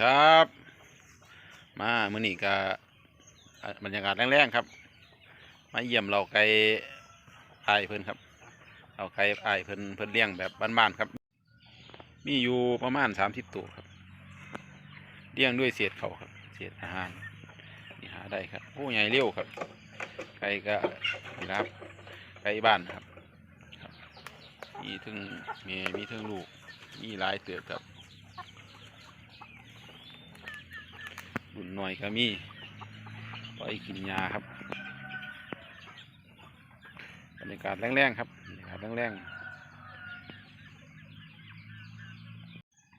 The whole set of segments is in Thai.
ครับ มามื้อนี้ก็บรรยากาศแรงๆครับ มาเยี่ยมเราไก่ไอเพิ่นครับเราไก่ไอเพิ่นเพิ่นเลี้ยงแบบบ้านๆครับ มีอยู่ประมาณสามสิบตัวครับเลี้ยงด้วยเศษเขาครับ เศษอาหารนี่หาได้ครับโอ้ใหญ่เร็วครับ ไก่ก็นี่ครับไก่บ้านครับ มีถึงเมียมีถึงลูก มีหลายเตือครับ รุ่นหน่อยก็มีปล่อยกินยาครับบรรยากาศแรงๆครับบรรยากาศแรงๆ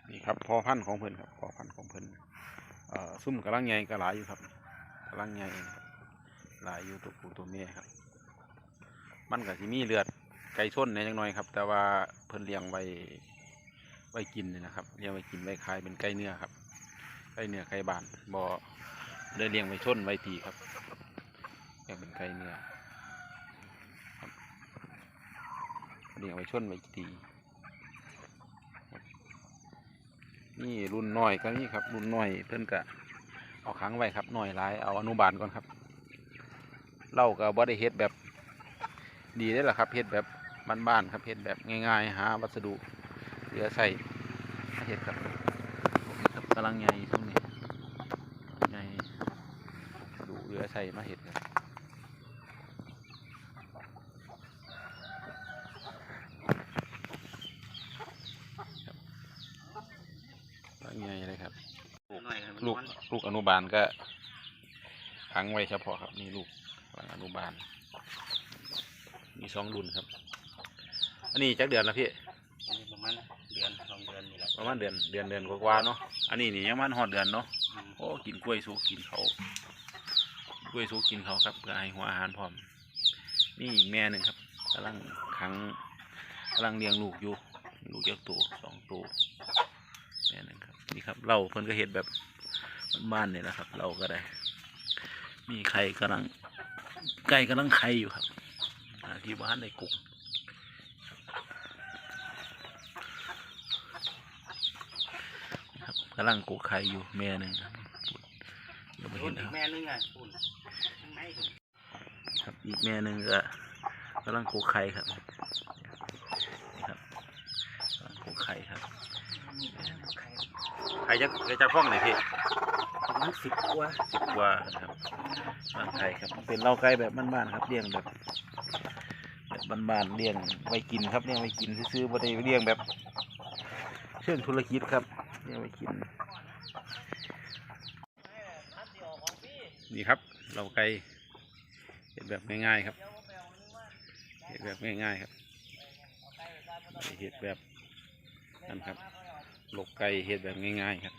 นี่ครับพอพันธ์ของเพิ่นครับพอพันธ์ของเพิ่นซุ่มกำลังใหญ่ก็หลายอยู่ครับกำลังใหญ่หลายอยู่ตัวผู้ตัวเมียครับ มันก็สิมีเลือดไก่ชนในจังหน่อยครับ แต่ว่าเพิ่นเลี้ยงไว้ไว้กินนี่นะครับเลี้ยงไว้กินไว้ขายเป็นไก่เนื้อครับ ไก่เนื้อไก่บานบ่ได้เลี้ยงไว้ชนไว้ตีครับเลี้ยงเป็นไก่เนื้อครับเลี้ยงไว้ชนไว้ตีนี่รุ่นน้อยก็นี่ครับ รุ่นน้อยเพิ่อนก็เอาขังไว้ครับน้อยหลายเอาอนุบาลก่อนครับเล่าก็บ่ได้เฮ็ดแบบดีได้หรอครับเฮ็ดแบบบ้านๆครับเฮ็ดแบบง่ายๆหาวัสดุเหลือใส่เฮ็ดครับ กำลังใหญ่ช่วงนี้ใหญ่วัสดุเหลือใส่มาเฮ็ดครับครับกำลังใหญ่เลยครับ ลูกลูกอนุบาลก็ขังไว้เฉพาะครับนี่ลูกกำลังอนุบาล มีสองรุ่นครับ อันนี้จักเดือนละพี่อันนี้ประมาณ เดือนสองเดือนนี่แหละประมาณเดือนเดือนเดือนกว่าๆเนาะอันนี้นี่ยังมันหอดเดือนเนาะอืมโอ้กินกล้วยสุกกินเขากล้วยสุกกินเขาครับเพื่อให้หัวอาหารพร้อมนี่อีกแม่หนึ่งครับกำลังขังกำลังเลี้ยงลูกอยู่ลูกเยอะตัวสองตัวแม่หนึ่งครับนี่ครับเราเพิ่นก็เห็ดแบบบ้านๆเนี่ยแหละครับ เราก็ได้ มีไข่กำลังไก่กำลังไข่อยู่ครับหาที่บ้านในกุกครับ กำลังกุกไข่อยู่แม่หนึ่งครับเดี๋ยวไปรุ่เห็นนอีนะกครับแม่นึงอะคุณข้างในคุณครับอีกแม่หนึ่งก็กำลังกุกไข่ครับนี่ครับกำลังกุกไข่ครับไข่จะไข่จะฟ้องไหนพี่ประมาณสิบกว่าสิบกว่าครับบ้านไก่ครับเป็นเล้าไก่แบบบ้านๆครับเลี้ยงแบบแบบบ้านๆเลี้ยงไว้กินครับเลี้ยงไว้กินซื้อๆบ่ได้เลี้ยงแบบ เชิงธุรกิจครับ เลี้ยงไว้กิน นี่ครับเล้าไก่เห็ดแบบง่ายๆครับเห็ดแบบง่ายๆครับเห็ดแบบนั่นครับหลกไก่เห็ดแบบง่าย ๆ ครับ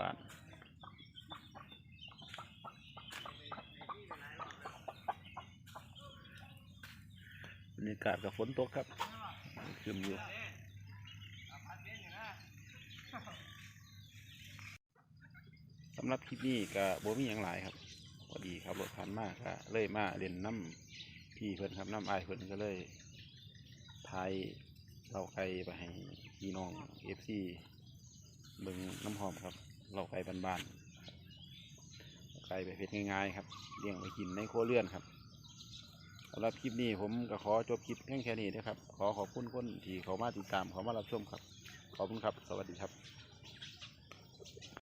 บ้านบรรยากาศกับฝนตกครับคืมอยู่ำหรับคลิปนี้ก็บ่มีอย่างหลายครับพอดีครับรถผ่านมากก็เลยมาเล่นน้ำพี่เพิ่นครับน้ำไอเพิ่นก็เลยทายเราไก่ไปให้พี่น้องเอฟซีเบิงน้ำหอมครับ เราไก่บ้านๆไก่แบบเพ็ดง่ายๆครับเลี้ยงไว้กินในครัวเรือนครับสำหรับคลิปนี้ผมก็ขอจบคลิปเพียงแค่นี้นะครับ ขอขอบคุณคนที่เขามาติดตามเขามารับชมครับ ขอบคุณครับ สวัสดีครับ